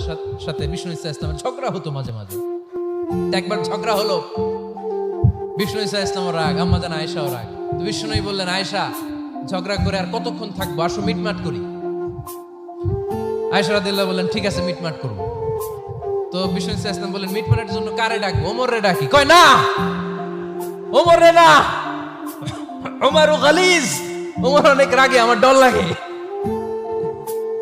সাথ- বিষ্ণু ইসা ইসলামের ঝগড়া হতো মাঝে মাঝে। একবার ঝগড়া হলো, বিষ্ণু ইসা রাগ আয়েশাও রাগ। বললেন, আয়েশা, ঝগড়া করে আর কতক্ষণ থাকব? আসো, মিটমাট করি। আয়েশা রাদিয়াল্লাহু বললেন, ঠিক আছে, মিটমাট করব। তো বিষ্ণু ইসা ইসলাম বললেন, মিটমাটের জন্য কারে ডাকবো? ওমর রে ডাকি। কয়, না! ওমর রে না! ওমর গালিজ। ওমর অনেক রাগে, আমার ডর লাগে।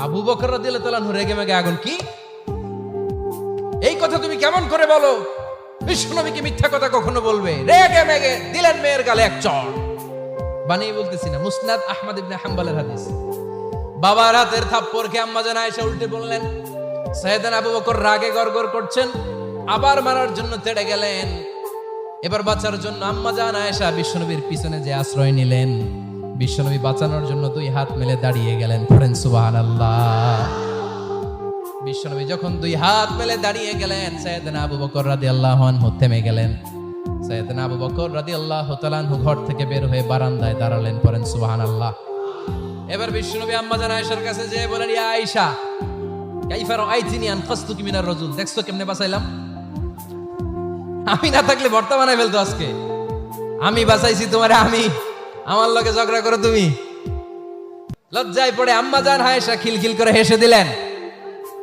আবু বকর রাদিয়াল্লাহু তাআলা রেগে মেগে আগুন কি? এই কথা তুমি কেমন করে বলো? বিশ্বনবীকে মিথ্যা কথা কখনো বলবে? রেগে মেগে, দিলেন মেয়ের গালে এক চড় বানিয়ে বলতেছি না, মুসনাদ আহমদ ইবনে হাম্বলের হাদিস। বাবার হাতের থাপ্পড়কে আম্মা জান আয়েশা উল্টে বললেন সৈয়দান আবু বকর রাগে গড়গড় করছেন, আবার মারার জন্য তেড়ে গেলেন। এবার বাঁচার জন্য আম্মা জান আয়েশা বিশ্বনবীর পিছনে যে আশ্রয় নিলেন। বিশ্বনবী বাঁচানোর জন্য দুই হাত মেলে দাঁড়িয়ে গেলেন, পড়েন সুবহানাল্লাহ। বিশ্বনবী যখন দুই হাত মেলে দাঁড়িয়ে গেলেন সৈয়দনা আবু বকর রাদিয়াল্লাহু আনহু থেমে গেলেন। সৈয়দনা আবু বকর রাদিয়াল্লাহু তাআলা আনহু ঘর থেকে বের হয়ে বারান্দায় দাঁড়ালেন, পড়েন সুবহানাল্লাহ। এবার বিশ্বনবী আম্মা জান আয়েশার কাছে যেয়ে বলেন আয়েশা, কাইফা রাআইতিনি আনকাসতুকি মিনার রাজুল? দেখছ কেমনে বাঁচাইলাম? আমি না থাকলে ভর্তা বানাই ফেলতো আজকে। আমি বাঁচাইছি তোমারে, আমি। আমার লগে ঝগড়া করো তুমি। লজ্জায় পড়ে আম্মা জান হায়েশা খিলখিল করে হেসে দিলেন।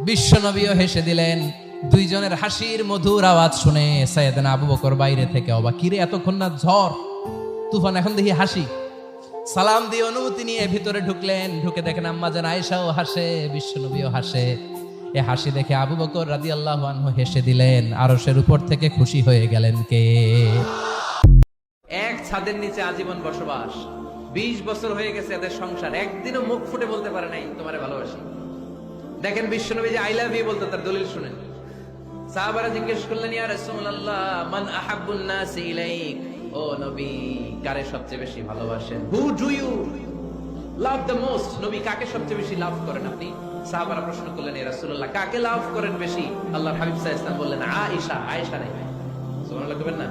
বিশ্বনবীও হেসে দিলেন। দুইজনের হাসির মধুর আওয়াজ শুনে সাইয়েদনা আবু বকর বাইরে থেকে অবাক, কিরে, এতক্ষণ না ঝড়? তুফান এখন দেখি হাসি। সালাম দিয়ে অনুমতি নিয়ে ভিতরে ঢুকলেন। ঢুকে দেখেন আম্মা জান আয়েশাও হাসে, বিশ্বনবীও হাসে। এ হাসি দেখে আবু বকর রাদিয়াল্লাহু আনহু হেসে দিলেন, আরশের উপর থেকে খুশি হয়ে গেলেন কে? ছাদের নিচে আজীবন বসবাস। বিশ বছর হয়ে গেছে এদের সংসার। একদিনও মুখ ফুটে বলতে পারে নাই, তোমারে ভালোবাসি। দেখেন বিশ্বনবী যে আই লাভ ইউ বলতো তার দলিল শুনেন। সাহাবারা জিজ্ঞেস করলেন, ইয়া রাসূলুল্লাহ, মান আহাব্বুন নাস ইলাইক? ও নবী, কারে সবচেয়ে বেশি ভালোবাসেন? Who do you love the most নবী, কাকে সবচেয়ে বেশি লাভ করেন আপনি? সাহাবারা প্রশ্ন করলেন, ইয়া রাসূলুল্লাহ, কাকে লাভ করেন বেশি? আল্লাহর হাবিব সাল্লাল্লাহু আলাইহি বললেন, আয়েশা আয়েশা নাই সুবহানাল্লাহ না?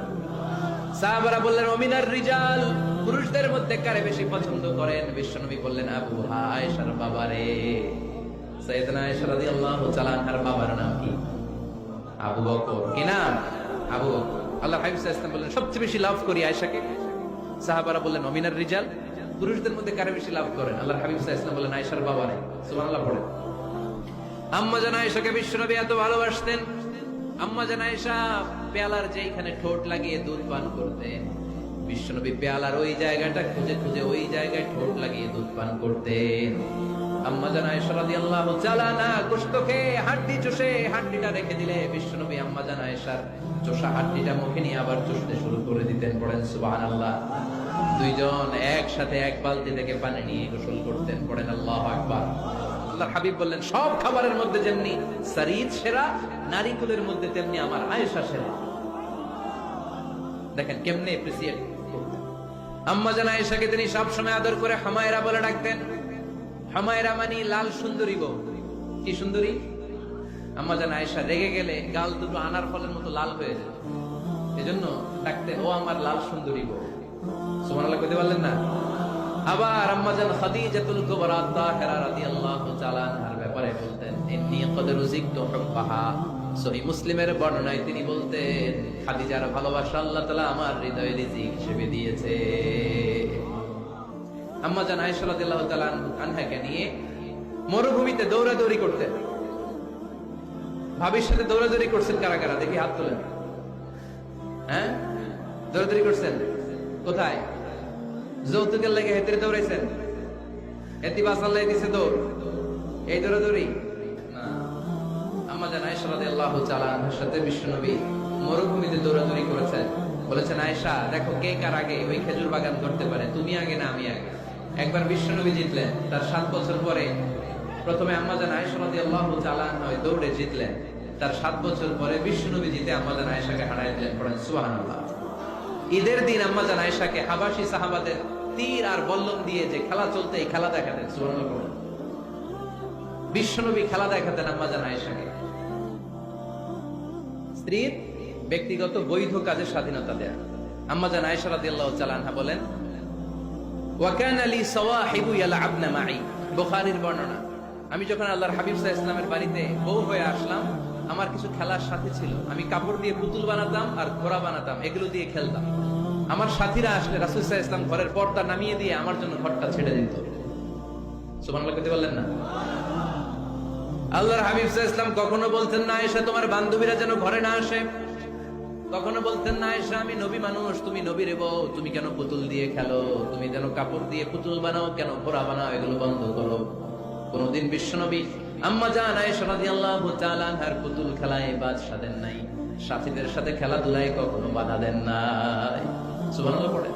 সাহাবারা বললেন, অমিনার রিজাল। পুরুষদের মধ্যে কারে বেশি পছন্দ করেন? বিশ্বনবী বললেন, আবু আয়েশার বাবারে। সৈয়দনা আয়েশা রাদিয়াল্লাহু তাআলা আনহার বাবার নাম কি? আবু বকর। কি নাম? আবু আল্লাহ হাবিব সাল্লাল্লাহু বললেন, সবচেয়ে বেশি লাভ করি আয়েশাকে। সাহাবারা বললেন, অমিনার রিজাল? পুরুষদের মধ্যে কারে বেশি লাভ করেন? আল্লাহ হাবিব সাল্লাল্লাহু বললেন, আয়েশার বাবারে সুবহানাল্লাহ পড়ে আম্মা জান আয়েশাকে বিশ্বনবী এত ভালোবাসতেন। আম্মা জান আয়েশা পেয়ালার যেখানে ঠোঁট লাগিয়ে দুধ পান করতেন বিশ্বনবী পেয়ালার ওই জায়গাটা খুঁজে খুঁজে ওই জায়গায় ঠোঁট লাগিয়ে দুধ পান করতেন আম্মা জান আয়েশা রাদিয়াল্লাহু তাআলা না রেখে দিলে বিশ্বনবী আম্মা মুখে নিয়ে আবার চষতে শুরু করে দিতেন, পড়েন সুবহানাল্লাহ। দুইজন একসাথে এক বালতি থেকে পানি নিয়ে গোসল করতেন, পড়েন আল্লাহু আকবার। আল্লাহর হাবিব বললেন, সব খাবারের মধ্যে যেমনি সারিদ সেরা নারীকুলের মধ্যে তেমনি আমার আয়েশা সেরা। দেখেন কেমনে আম্মা জান আয়েশাকে তিনি আদর করে হামায়রা বলে ডাকতেন, হামায়রা লাল সুন্দরী কি সুন্দরী? আম্মা জান আয়েশা রেগে গেলে গাল দুটো আনার ফলের মতো লাল হয়ে যায়। এজন্য ডাকতেন, ও আমার লাল সুন্দরী সুবহানাল্লাহ কইতে পারলেন না? আবার আম্মাজান খাদিজাতুল কুবরা বলতেন ভালোবাসা আল্লাহ আমার হিসেবে দিয়েছে। নিয়ে মরুভূমিতে দৌড়াদৌড়ি করতেন। ভাবির দৌড়াদৌড়ি করছেন কারা কারা? দেখি হাত তোলেন। হ্যাঁ? দৌড়াদৌড়ি করছেন? কোথায়? যৌতুকের লেগে হেতে দৌড়াইছেন। এতি বাসাল্লাই দিছে দৌড়। এই জান আয়েশা রাদিয়াল্লাহু তাআলা আনহার সাথে মরুভূমিতে দৌড়াদৌড়ি করেছেন। বলেছেন, আয়েশা, দেখো কে কার আগে ওই খেজুর বাগান করতে পারে। তুমি আগে না আমি আগে। একবার বিশ্বনবী জিতলেন। তার সাত বছর পরে প্রথমে আম্মাজান আয়েশা রাদিয়াল্লাহু তাআলা আনহা দৌড়ে জিতলেন। তার সাত বছর পরে বিশ্বনবী জিতে আম্মাজান আয়েশাকে হারাই দিলেন পড়েন সুবহানাল্লাহ। ঈদের দিন আম্মাজান আয়েশাকে হাবাসি সাহাবাদের তীর আর বল্লম দিয়ে যে খেলা চলতে এই খেলা দেখাতেন বিশ্বনবী খেলা দেখাতেন আম্মাজান আয়েশাকে। স্ত্রীর ব্যক্তিগত বৈধ কাজের স্বাধীনতা দেয়া। আম্মাজান আয়েশা রাদিয়াল্লাহু তাআলা আনহা বলেন, ওয়াকান আলী সওয়াহিবু ইয়ালআবনা মাই বুখারীর বর্ণনা, আমি যখন আল্লাহর হাবিব সাল্লাল্লাহু আলাইহি বাড়িতে বউ হয়ে আসলাম আমার কিছু খেলার সাথে ছিল। আমি কাপড় দিয়ে পুতুল বানাতাম আর ঘোড়া বানাতাম, এগুলো দিয়ে খেলতাম। আমার সাথীরা আসলে সাল্লাল্লাহু ইসলাম ঘরের পর্দা নামিয়ে দিয়ে আমার জন্য ঘরটা ছেড়ে দিত। সুবহানাল্লাহ কইতে বললেন না? আল্লাহর হাবিব ইসলাম কখনো বলতেন, না এসে তোমার বান্ধবীরা যেন ঘরে না আসে। কখনো বলতেন, না এসে আমি নবী মানুষ, তুমি নবী রে বউ, তুমি কেন পুতুল দিয়ে খেলো? তুমি যেন কাপড় দিয়ে পুতুল বানাও, কেন ঘোড়া বানাও, এগুলো বন্ধ করো। কোনদিন বিশ্বনবী আম্মা জান আয়েশা রাদিয়াল্লাহু তাআলা আনহার পুতুল খেলায় বাদ সাধেন নাই। সাথীদের সাথে খেলাধুলায় কখনো বাধা দেন নাই। সুবহানাল্লাহ পড়ে